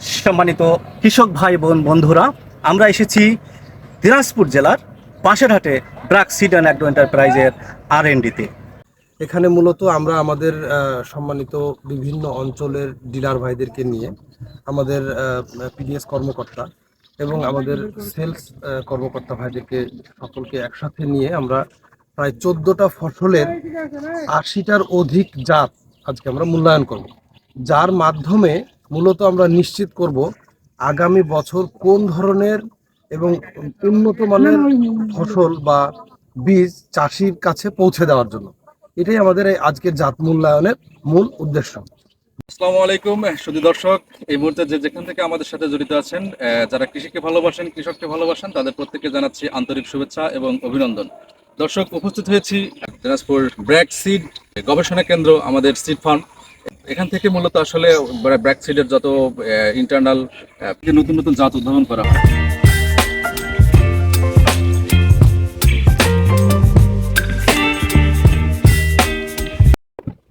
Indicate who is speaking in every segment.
Speaker 1: সম্মানিত কৃষক ভাই বোন বন্ধুরা, আমরা এসেছি দিনাজপুর জেলার পাশেরহাটে ব্রাক সিড অ্যান্ড অ্যাগ্রো এন্টারপ্রাইজের আর এনডিতে
Speaker 2: এখানে মূলত আমরা আমাদের সম্মানিত বিভিন্ন অঞ্চলের ডিলার ভাইদেরকে নিয়ে আমাদের পিডিএস কর্মকর্তা এবং আমাদের সেলস কর্মকর্তা ভাইদেরকে সকলকে একসাথে নিয়ে আমরা প্রায় চোদ্দোটা ফসলের আশিটার অধিক জাত আজকে আমরা মূল্যায়ন করব। যার মাধ্যমে মূলত আমরা নিশ্চিত করব আগামী বছর কোন ধরনের এবং উন্নত মানের ফসল বা বীজ চাষির কাছে পৌঁছে দেওয়ার জন্য। এটাই আমাদের এই আজকের জাত মূল্যায়নের মূল উদ্দেশ্য।
Speaker 3: আসসালামু আলাইকুম শুধু দর্শক। এই মুহূর্তে যে যেখান থেকে আমাদের সাথে জড়িত আছেন যারা কৃষিকে ভালোবাসেন, কৃষককে ভালোবাসেন, তাদের প্রত্যেককে জানাচ্ছি আন্তরিক শুভেচ্ছা এবং অভিনন্দন। দর্শক, উপস্থিত হয়েছি দিনাজপুর ব্র্যাক সিড গবেষণা কেন্দ্র, আমাদের সিড ফার্ম। এখান থেকে মূলত আসলে ব্র্যাক সিডের যত ইন্টারনাল নতুন নতুন জাত উদ্ভাবন করা হয়।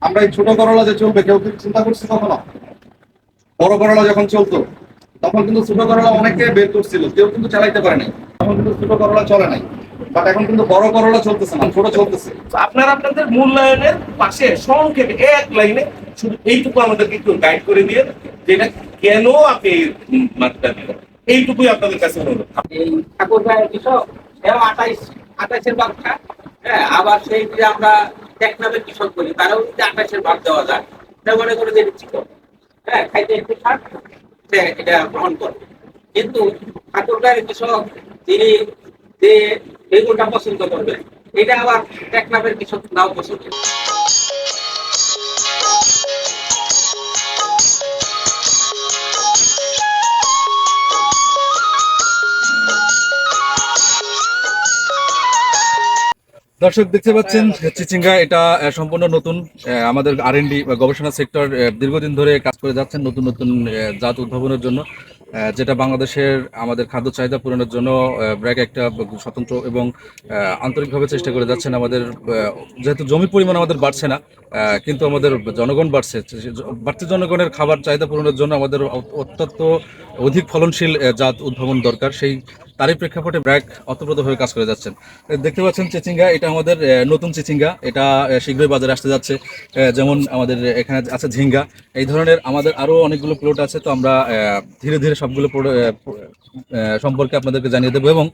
Speaker 4: আমরা এই ছোট করলা যে চলবে, কেউ কি চিন্তা করছে কখনো? বড় করলা যখন চলতো, তখন কিন্তু ছোট করলা অনেকে বের করছিল, কেউ কিন্তু চালাইতে পারে নাই। তখন কিন্তু ছোট করলা চলে নাই। বাট এখন কিন্তু বড় করলা চলতেছে না ছোট চলতেছে।
Speaker 5: আপনারা আপনাদের মূল্যায়নের পাশে সংক্ষেপে এক লাইনে শুধু এইটুকু আমাদেরকে একটু গাইড করে দিয়ে যে এটা কেন আপনি এই মাত্রা দিলেন এইটুকুই আপনাদের কাছে অনুরোধ।
Speaker 6: ঠাকুর ভাইয়ের কৃষক এও আঠাইশ আঠাইশের ভাগ হ্যাঁ আবার সেই যে আমরা টেকনামের কৃষক বলি তারাও যদি আঠাইশের ভাগ দেওয়া যায় এটা মনে করে যে নিশ্চিত। হ্যাঁ খাইতে একটু খান সে এটা গ্রহণ করবে। কিন্তু ঠাকুর ভাইয়ের কৃষক তিনি যে বেগুনটা পছন্দ করবেন এটা আবার টেকনামের কৃষক নাও পছন্দ।
Speaker 3: দর্শক, দেখতে পাচ্ছেন, চিচিঙ্গা, এটা সম্পূর্ণ নতুন আমাদের আর এন ডি গবেষণা সেক্টর দীর্ঘদিন ধরে কাজ করে যাচ্ছেন নতুন নতুন জাত উদ্ভাবনের জন্য। যেটা বাংলাদেশের আমাদের খাদ্য চাহিদা পূরণের জন্য ব্র্যাক একটা স্বতন্ত্র এবং আন্তরিকভাবে চেষ্টা করে যাচ্ছেন আমাদের যেহেতু জমির পরিমাণ আমাদের বাড়ছে না কিন্তু আমাদের জনগণ বাড়ছে। বাড়তি জনগণের খাবার চাহিদা পূরণের জন্য আমাদের অত্যন্ত অধিক ফলনশীল জাত উদ্ভাবন দরকার। সেই তারই প্রেক্ষাপটে ব্র্যাক অতপ্রতভাবে কাজ করে যাচ্ছেন। দেখতে পাচ্ছেন চিচিঙ্গা, এটা আমাদের নতুন চিচিঙ্গা। এটা শীঘ্রই বাজারে আসতে যাচ্ছে। যেমন আমাদের এখানে আছে ঝিঙ্গা। এই ধরনের আমাদের আরও অনেকগুলো প্লট আছে, তো আমরা ধীরে ধীরে সবগুলো সম্পর্কে আপনাদেরকে জানিয়ে দেবো। এবং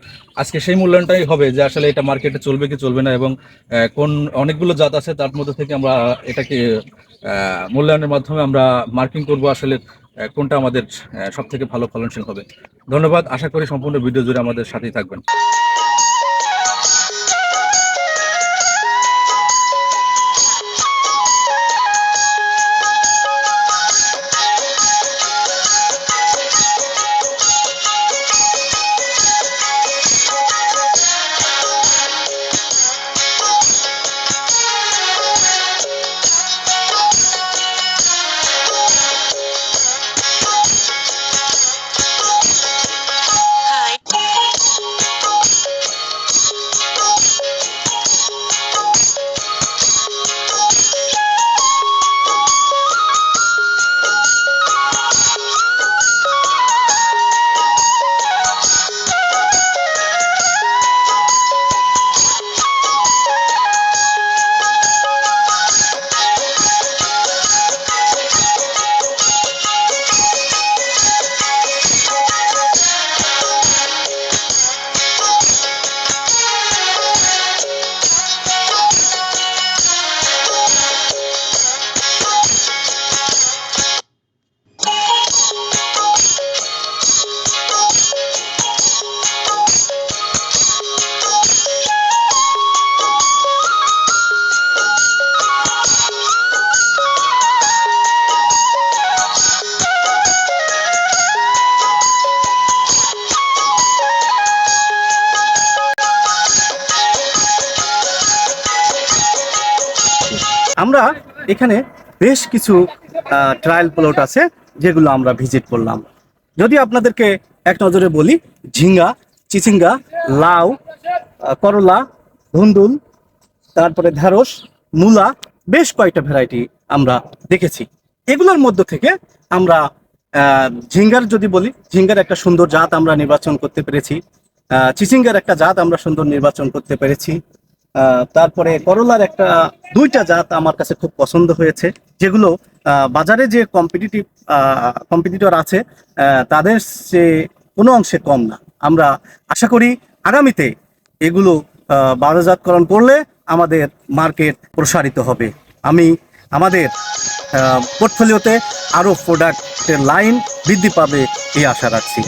Speaker 3: আজকে সেই মূল্যায়নটাই হবে যে আসলে এটা মার্কেটে চলবে কি চলবে না এবং কোন অনেকগুলো জাত আছে তার মধ্যে থেকে আমরা এটাকে মূল্যায়নের মাধ্যমে আমরা মার্কিং করব আসলে কোনটা আমাদের সব থেকে ভালো ফলনশীল হবে। ধন্যবাদ, আশা করি সম্পূর্ণ ভিডিও জুড়ে আমাদের সাথেই থাকবেন।
Speaker 1: আমরা এখানে বেশ কিছু ট্রায়াল প্লট আছে যেগুলো আমরা ভিজিট করলাম। যদি আপনাদেরকে এক নজরে বলি, ঝিঙ্গা, চিচিঙ্গা, লাউ করলা ধুন্দুল তারপরে ঢেঁড়স, মূলা, বেশ কয়েকটা ভ্যারাইটি আমরা দেখেছি। এগুলোর মধ্য থেকে আমরা ঝিঙ্গার যদি বলি, ঝিঙ্গার একটা সুন্দর জাত আমরা নির্বাচন করতে পেরেছি। চিচিঙ্গার একটা জাত আমরা সুন্দর নির্বাচন করতে পেরেছি। তারপরে করলার একটা, দুইটা জাত আমার কাছে খুব পছন্দ হয়েছে, যেগুলো বাজারে যে কম্পিটিটিভ কম্পিটিটর আছে তাদের সে কোনো অংশে কম না। আমরা আশা করি আগামীতে এগুলো বাজারজাতকরণ করলে আমাদের মার্কেট প্রসারিত হবে। আমি আমাদের পোর্টফোলিওতে আরও প্রোডাক্টের লাইন বৃদ্ধি পাবে এই আশা রাখছি।